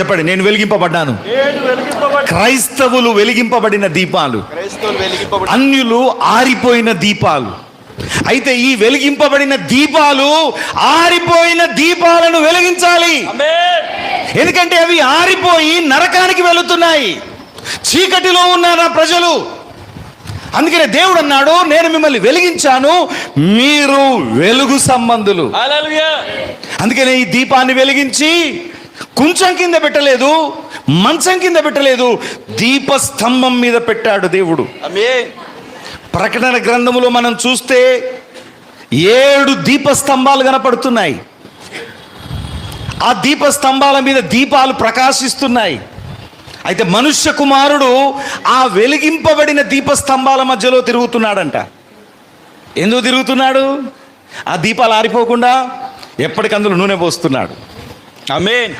చెప్పండి నేను వెలిగింపబడ్డాను. క్రైస్తవులు వెలిగింపబడిన దీపాలు. అన్యులు ఆరిపోయిన దీపాలు. అయితే ఈ వెలిగింపబడిన దీపాలు ఆరిపోయిన దీపాలను వెలిగించాలి. ఎందుకంటే అవి ఆరిపోయి నరకానికి వెళుతున్నాయి. చీకటిలో ఉన్నారా ప్రజలు. అందుకనే దేవుడు అన్నాడు నేను మిమ్మల్ని వెలిగించాను మీరు వెలుగు సంబంధులు. అందుకనే ఈ దీపాన్ని వెలిగించి కుంచం కింద పెట్టలేదు మంచం కింద పెట్టలేదు దీపస్తంభం మీద పెట్టాడు దేవుడు. ప్రకటన గ్రంథములో మనం చూస్తే ఏడు దీపస్తంభాలు కనపడుతున్నాయి. ఆ దీపస్తంభాల మీద దీపాలు ప్రకాశిస్తున్నాయి. అయితే మనుష్య కుమారుడు ఆ వెలిగింపబడిన దీపస్తంభాల మధ్యలో తిరుగుతున్నాడంట. ఎందుకు తిరుగుతున్నాడు? ఆ దీపాలు ఆరిపోకుండా ఎప్పటికందులో నూనె పోస్తున్నాడు. ఆమేన్